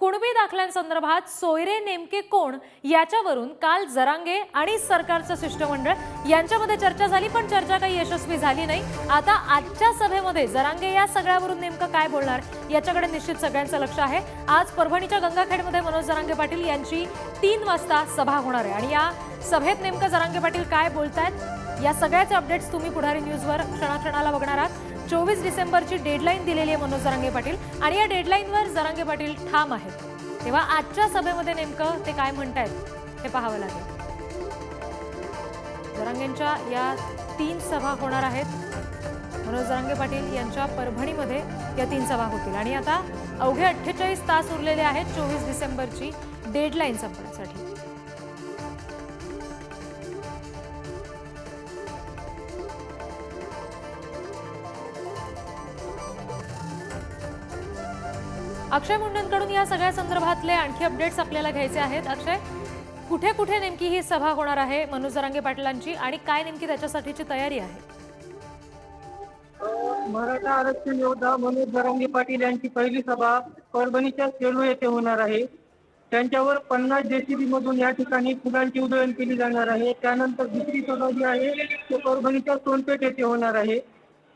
कुणबी दाखल्यांसंदर्भात सोयरे नेमके कोण याच्यावरून काल जरांगे आणि सरकारचं शिष्टमंडळ यांच्यामध्ये चर्चा झाली पण चर्चा काही यशस्वी झाली नाही. आता आजच्या सभेमध्ये जरांगे या सगळ्यावरून नेमकं काय बोलणार याच्याकडे निश्चित सगळ्यांचं लक्ष आहे. आज परभणीच्या गंगाखेडमध्ये मनोज जरांगे पाटील यांची तीन वाजता सभा होणार आहे. आणि या सभेत नेमकं जरांगे पाटील काय बोलतायत या सगळ्याचे अपडेट्स तुम्ही पुढारी न्यूजवर क्षणाक्षणाला बघणार आहात. चोवीस डिसेंबरची डेडलाईन दिलेली आहे मनोज जरांगे पाटील. आणि या डेडलाईनवर जरांगे पाटील ठाम आहेत. तेव्हा आजच्या सभेमध्ये नेमकं ते काय म्हणतायत हे पाहावं लागेल. जरांगेंच्या या तीन सभा होणार आहेत. मनोज जरांगे पाटील यांच्या परभणीमध्ये या तीन सभा होतील. आणि आता अवघे अठ्ठेचाळीस तास उरलेले आहेत चोवीस डिसेंबरची डेडलाईन संपण्यासाठी. अक्षय मुंडेंकडून या सगळ्या संदर्भातले आणखी अपडेट्स आपल्याला घ्यायचे आहेत. अक्षय कुठे कुठे नेमकी ही सभा होणार आहे मनोज जरांगे पाटलांची आणि काय नेमकी त्याच्यासाठीची तयारी आहे? मराठा आरक्षण योद्धा मनोज जरांगे पाटील यांची पहिली सभा परभणीच्या सेलू येथे होणार आहे. त्यांच्यावर पन्नास जेसीबी मधून या ठिकाणी फुलांची उधळण केली जाणार आहे. त्यानंतर दुसरी सभा जी आहे ती परभणीच्या सोनपेठ येथे होणार आहे.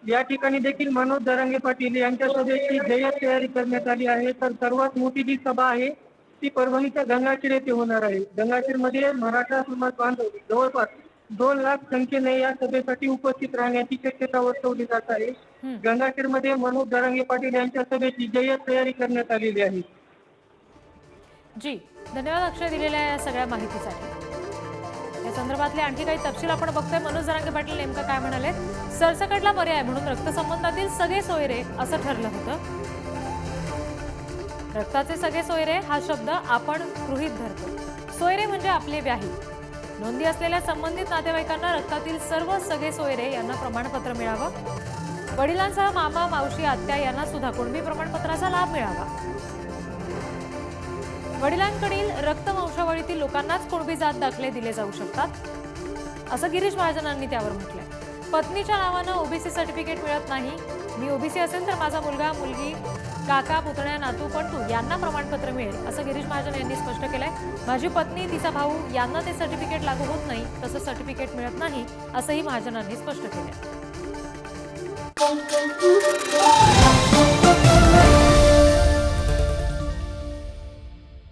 या ठिकाणी देखील मनोज जरांगे पाटील यांच्या सभेची जय्यत तयारी करण्यात आली आहे तर सर्वात मोठी जी सभा आहे ती परभणीच्या गंगाखेड येथे होणार आहे. गंगाखेडमध्ये मराठा समाज बांधव जवळपास दोन लाख संख्येने या सभेसाठी उपस्थित राहण्याची शक्यता वर्तवली जात आहे. गंगाखेडमध्ये मनोज जरांगे पाटील यांच्या सभेची जय्यत तयारी करण्यात आलेली आहे. जी धन्यवाद अक्षय दिलेल्या या सगळ्या माहितीसाठी. संदर्भातले आणखी काही तपशील आपण बघतोय. मनोज जरांगे पाटील नेमकं काय म्हणाले? सरसकटला पर्याय म्हणून रक्तसंबंधातील सगळे सोयरे असं ठरलं होतं. रक्ताचे सगळे सोयरे हा शब्द आपण गृहीत धरतो. सोयरे म्हणजे आपले व्याही. नोंदी असलेल्या संबंधित नातेवाईकांना रक्तातील सर्व सगळे सोयरे यांना प्रमाणपत्र मिळावं. वडिलांसह मामा मावशी आत्या यांना सुद्धा कुणबी प्रमाणपत्राचा लाभ मिळावा. वडिलांकडील रक्तवंशावळीतील लोकांनाच कुणबी जात दाखले दिले जाऊ शकतात? असं गिरीश महाजनांनी त्यावर म्हटलंय. पत्नीच्या नावानं ओबीसी सर्टिफिकेट मिळत नाही. मी ओबीसी असेल तर माझा मुलगा मुलगी काका पुतण्या नातू पणतू यांना प्रमाणपत्र मिळेल असं गिरीश महाजन यांनी स्पष्ट केलंय. माझी पत्नी तिचा भाऊ यांना ते सर्टिफिकेट लागू होत नाही तसं सर्टिफिकेट मिळत नाही असंही महाजनांनी स्पष्ट केलंय.